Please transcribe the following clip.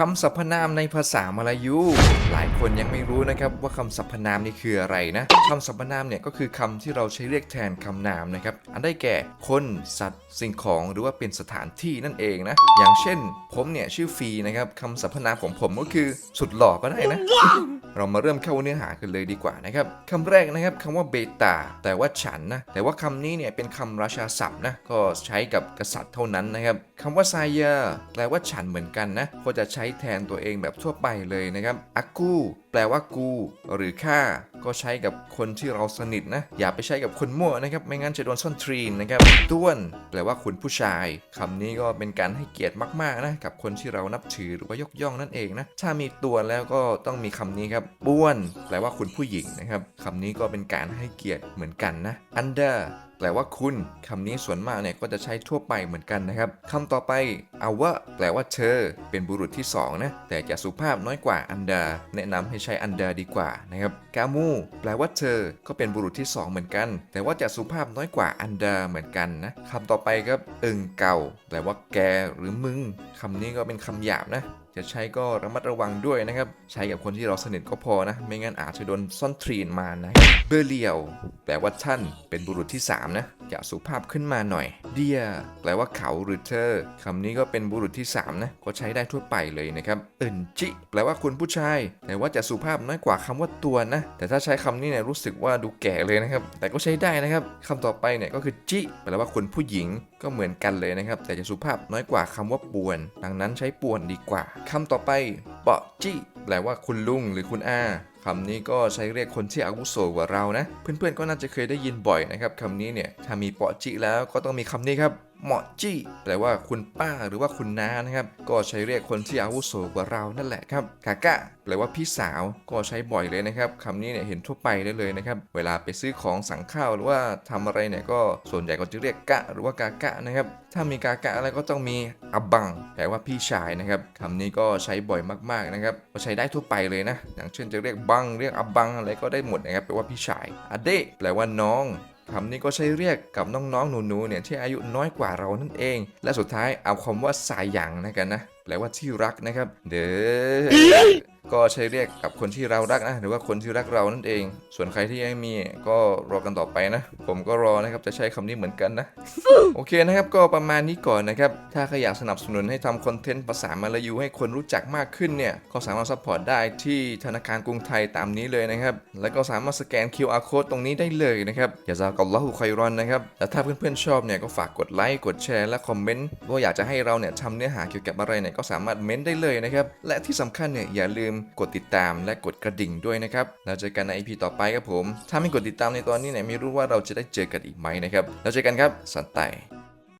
คำสรรพนามในภาษามลายู หลายคนยังไม่รู้นะครับว่าคำสรรพนามนี่คืออะไรนะคำสรรพนามเนี่ยก็คือคำที่เราใช้เรียกแทนคำนามนะครับอันได้แก่คนสัตว์ สิ่งของหรือว่าเป็นสถานที่นั่นเองนะอย่างเช่น ผมเนี่ยชื่อฟีนะครับคำสรรพนามของผมก็คือสุดหล่อก็ได้นะ เรามาเริ่มเข้าเนื้อหากันเลยดีกว่านะครับคำแรกนะครับคำว่าเบตาแต่ว่าฉันนะแต่ว่าคำนี้เนี่ยเป็นคำราชาศัพท์นะก็ใช้กับกษัตริย์เท่านั้นนะครับคำว่าไซเยาแปลว่าฉันเหมือนกันนะก็จะใช้แทนตัวเองแบบทั่วไปเลยนะครับอากูแปลว่ากู หรือข้า ก็ใช้กับคนที่เราสนิทนะ อย่าไปใช้กับคนมั่วนะครับ ไม่งั้นจะโดนซ่อนทรีนนะครับต้วนแปลว่าคุณผู้ชายคำนี้ก็เป็นการให้เกียรติมากๆนะกับคนที่เรานับถือหรือว่ายกย่องนั่นเองนะ ถ้ามีตัวแล้วก็ต้องมีคำนี้ครับบ้วน แปลว่าคุณผู้หญิงนะครับคำนี้ก็เป็นการให้เกียรติเหมือนกันนะ under แปลว่าคุณคำนี้ส่วนมากเนี่ยก็จะใช้ทั่วไปเหมือนกันนะครับคำต่อไปเอาว่าแปลว่าเธอ เป็นบุรุษที่สองนะแต่จะสุภาพน้อยกว่า under แนะนำให้ใช้ under ดีกว่านะครับกามูแปลว่าเธอ ก็เป็นบุรุษที่สองเหมือนกัน แต่ว่าจะสุภาพน้อยกว่า under เหมือนกันนะคำต่อไปครับอึงเก่า แปลว่าแกหรือมึงคำนี้ก็เป็นคำหยาบนะ จะใช้ก็ระมัดระวังด้วยนะครับ ใช้กับคนที่เราสนิทก็พอนะ ไม่งั้นอาจจะโดนซ่อนทรีนมานะ เบอร์เลียว แปลว่าท่านเป็นบุรุษที่ 3 นะ จะสุภาพขึ้นมาหน่อย เดียแปลว่าเขาหรือเธอคำนี้ก็เป็นบุรุษที่ 3 นะ ก็ใช้ได้ทั่วไปเลยนะครับเอินจิแปลว่าคุณผู้ชายแต่ว่าจะสุภาพน้อยกว่าคำว่าตัวนะ แต่ถ้าใช้คำนี้เนี่ยรู้สึกว่าดูแก่เลยนะครับ แต่ก็ใช้ได้นะครับคำต่อไปเนี่ยก็คือจิแปลว่าคุณผู้หญิงก็เหมือนกันเลยนะครับ แต่จะสุภาพน้อยกว่าคำว่าป่วน ดังนั้นใช้ป่วนดีกว่าคำต่อไปเปาะจี้ แปลว่าคุณลุงหรือคุณอาคำนี้ก็ใช้เรียกคนที่อาวุโสกว่าเรานะ เพื่อนๆก็น่าจะเคยได้ยินบ่อยนะครับคำนี้เนี่ยถ้ามีเปาะจิแล้วก็ต้องมีคำนี้ครับ เหมาะจี้แปลว่าคุณป้าหรือว่าคุณน้านะครับ ก็ใช้เรียกคนที่อาวุโสกว่าเรานั่นแหละครับกากะแปลว่าพี่สาวก็ใช้บ่อยเลยนะครับคำนี้เนี่ยเห็นทั่วไปได้เลยนะครับ เวลาไปซื้อของสั่งข้าวหรือว่าทำอะไรเนี่ยก็ส่วนใหญ่ก็จะเรียกกะ หรือว่ากากะนะครับ ถ้ามีกากะอะไรก็ต้องมีอับบังแปลว่าพี่ชายนะครับคำนี้ก็ใช้บ่อยมากๆนะครับก็ใช้ได้ทั่วไปเลยนะ อย่างเช่นจะเรียกบังเรียกอับบังอะไรก็ได้หมดนะครับแปลว่าพี่ชายอเดะแปลว่าน้อง คำนี้ก็ใช้เรียกกับน้องๆหนูๆเนี่ยที่อายุน้อยกว่าเรานั่นเอง และสุดท้ายเอาคำว่าสายหยังนะกันนะ แปลว่าที่รักนะครับ เด้อก็ใช้เรียกกับคนที่เรารักนะ หรือว่าคนที่รักเรานั่นเอง ส่วนใครที่ยังมีก็รอกันต่อไปนะ ผมก็รอนะครับจะใช้คำนี้เหมือนกันนะ โอเคนะครับ ก็ประมาณนี้ก่อนนะครับ ถ้าใครอยากสนับสนุนให้ทำคอนเทนต์ภาษามาลายูให้คนรู้จักมากขึ้นเนี่ย ก็สามารถซัพพอร์ตได้ที่ธนาคารกรุงไทยตามนี้เลยนะครับ แล้วก็สามารถสแกน QR code ตรงนี้ได้เลยนะครับอย่าซากอลลอฮุคอยรอนนะครับแต่ถ้าเพื่อนๆชอบเนี่ยก็ฝากกดไลค์กดแชร์และคอมเมนต์ว่าอยากจะให้เราเนี่ยทำเนื้อหาเกี่ยวกับอะไรเนี่ยก็สามารถเม้นได้เลยนะครับ และที่สำคัญเนี่ยอย่าลืมกดติดตามและกดกระดิ่งด้วยนะครับแล้วเจอกันใน EP ต่อไปครับผม ถ้าไม่กดติดตามในตอนนี้เนี่ยไม่รู้ว่าเราจะได้เจอกันอีกไหมนะครับแล้วเจอกันครับสันไต